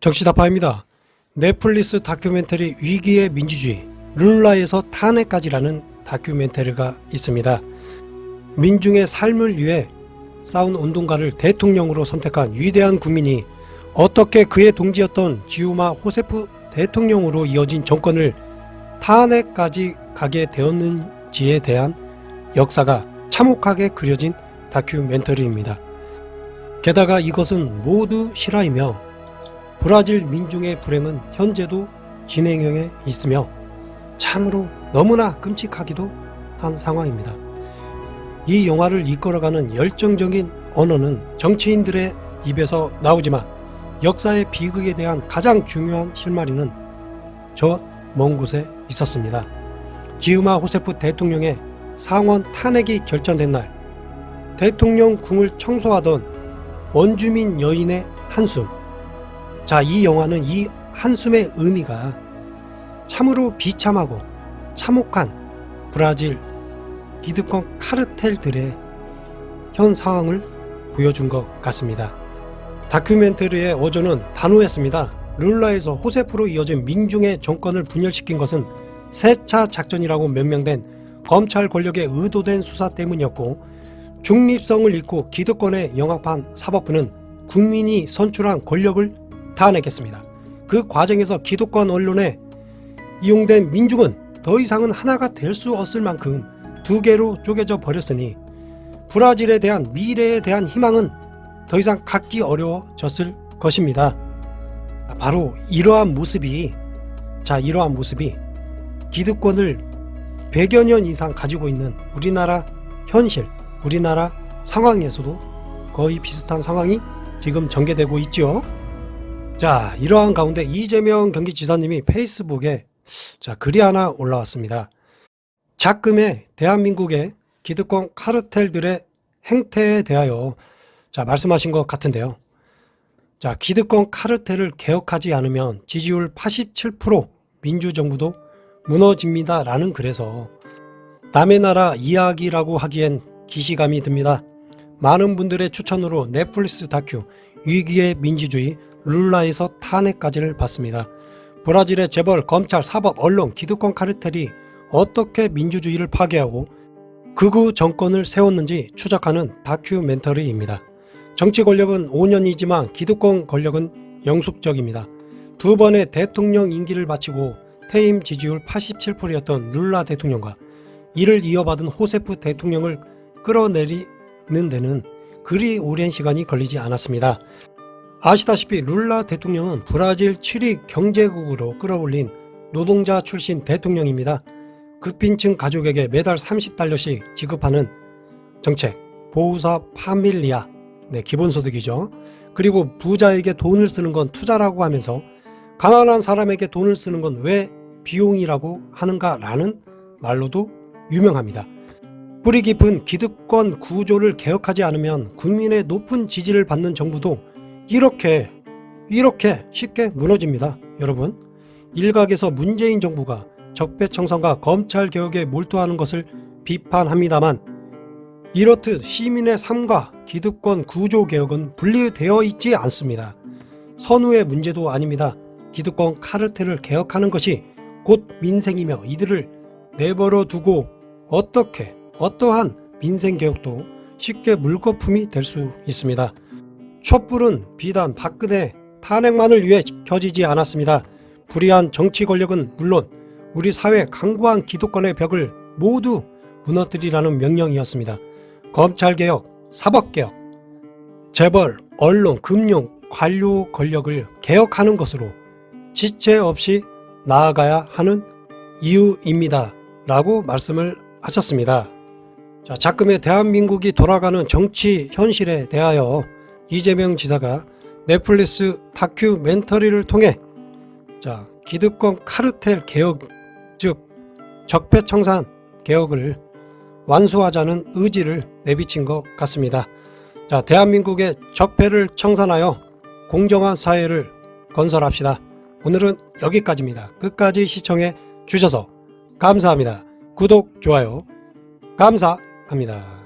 정치다파입니다. 넷플릭스 다큐멘터리 위기의 민주주의 룰라에서 탄핵까지라는 다큐멘터리가 있습니다. 민중의 삶을 위해 싸운 운동가를 대통령으로 선택한 위대한 국민이 어떻게 그의 동지였던 지우마 호세프 대통령으로 이어진 정권을 탄핵까지 가게 되었는지에 대한 역사가 참혹하게 그려진 다큐멘터리입니다. 게다가 이것은 모두 실화이며 브라질 민중의 불행은 현재도 진행형에 있으며 참으로 너무나 끔찍하기도 한 상황입니다. 이 영화를 이끌어가는 열정적인 언어는 정치인들의 입에서 나오지만 역사의 비극에 대한 가장 중요한 실마리는 저 먼 곳에 있었습니다. 지우마 호세프 대통령의 상원 탄핵이 결정된 날 대통령 궁을 청소하던 원주민 여인의 한숨 자, 이 영화는 이 한숨의 의미가 참으로 비참하고 참혹한 브라질 기득권 카르텔들의 현 상황을 보여준 것 같습니다. 다큐멘터리의 어조는 단호했습니다. 룰라에서 호세프로 이어진 민중의 정권을 분열시킨 것은 세차 작전이라고 명명된 검찰 권력의 의도된 수사 때문이었고 중립성을 잃고 기득권에 영합한 사법부는 국민이 선출한 권력을 탄핵했습니다. 그 과정에서 기득권 언론에 이용된 민중은 더 이상은 하나가 될 수 없을 만큼 두 개로 쪼개져 버렸으니 브라질에 대한 미래에 대한 희망은 더 이상 갖기 어려워졌을 것입니다. 바로 이러한 모습이 자 이러한 모습이 기득권을 100여 년 이상 가지고 있는 우리나라 현실, 우리나라 상황에서도 거의 비슷한 상황이 지금 전개되고 있죠. 자, 이러한 가운데 이재명 경기지사님이 페이스북에 자, 글이 하나 올라왔습니다. 작금의 대한민국의 기득권 카르텔들의 행태에 대하여 자, 말씀하신 것 같은데요. 자, 기득권 카르텔을 개혁하지 않으면 지지율 87% 민주정부도 무너집니다 라는 글에서 남의 나라 이야기라고 하기엔 기시감이 듭니다. 많은 분들의 추천으로 넷플릭스 다큐 위기의 민주주의 룰라에서 탄핵까지를 봤습니다. 브라질의 재벌, 검찰, 사법, 언론, 기득권 카르텔이 어떻게 민주주의를 파괴하고 극우 정권을 세웠는지 추적하는 다큐멘터리입니다. 정치 권력은 5년이지만 기득권 권력은 영속적입니다. 두 번의 대통령 임기를 마치고 퇴임 지지율 87%였던 룰라 대통령과 이를 이어받은 호세프 대통령을 끌어내리는 데는 그리 오랜 시간이 걸리지 않았습니다. 아시다시피 룰라 대통령은 브라질 7위 경제국으로 끌어올린 노동자 출신 대통령입니다. 극빈층 가족에게 매달 30달러씩 지급하는 정책, 보호사 파밀리아, 네, 기본소득이죠. 그리고 부자에게 돈을 쓰는 건 투자라고 하면서 가난한 사람에게 돈을 쓰는 건 왜 비용이라고 하는가라는 말로도 유명합니다. 뿌리 깊은 기득권 구조를 개혁하지 않으면 국민의 높은 지지를 받는 정부도 이렇게 이렇게 쉽게 무너집니다. 여러분 일각에서 문재인 정부가 적폐청산과 검찰 개혁에 몰두하는 것을 비판합니다만 이렇듯 시민의 삶과 기득권 구조 개혁은 분리되어 있지 않습니다. 선후의 문제도 아닙니다. 기득권 카르텔을 개혁하는 것이 곧 민생이며 이들을 내버려 두고 어떻게 어떠한 민생 개혁도 쉽게 물거품이 될 수 있습니다. 촛불은 비단 박근혜 탄핵만을 위해 켜지지 않았습니다. 불의한 정치 권력은 물론 우리 사회 강고한 기득권의 벽을 모두 무너뜨리라는 명령이었습니다. 검찰개혁, 사법개혁, 재벌, 언론, 금융, 관료 권력을 개혁하는 것으로 지체 없이 나아가야 하는 이유입니다. 라고 말씀을 하셨습니다. 자, 작금의 대한민국이 돌아가는 정치 현실에 대하여 이재명 지사가 넷플릭스 다큐멘터리를 통해 자, 기득권 카르텔 개혁, 즉 적폐청산 개혁을 완수하자는 의지를 내비친 것 같습니다. 자, 대한민국의 적폐를 청산하여 공정한 사회를 건설합시다. 오늘은 여기까지입니다. 끝까지 시청해 주셔서 감사합니다. 구독, 좋아요, 감사합니다.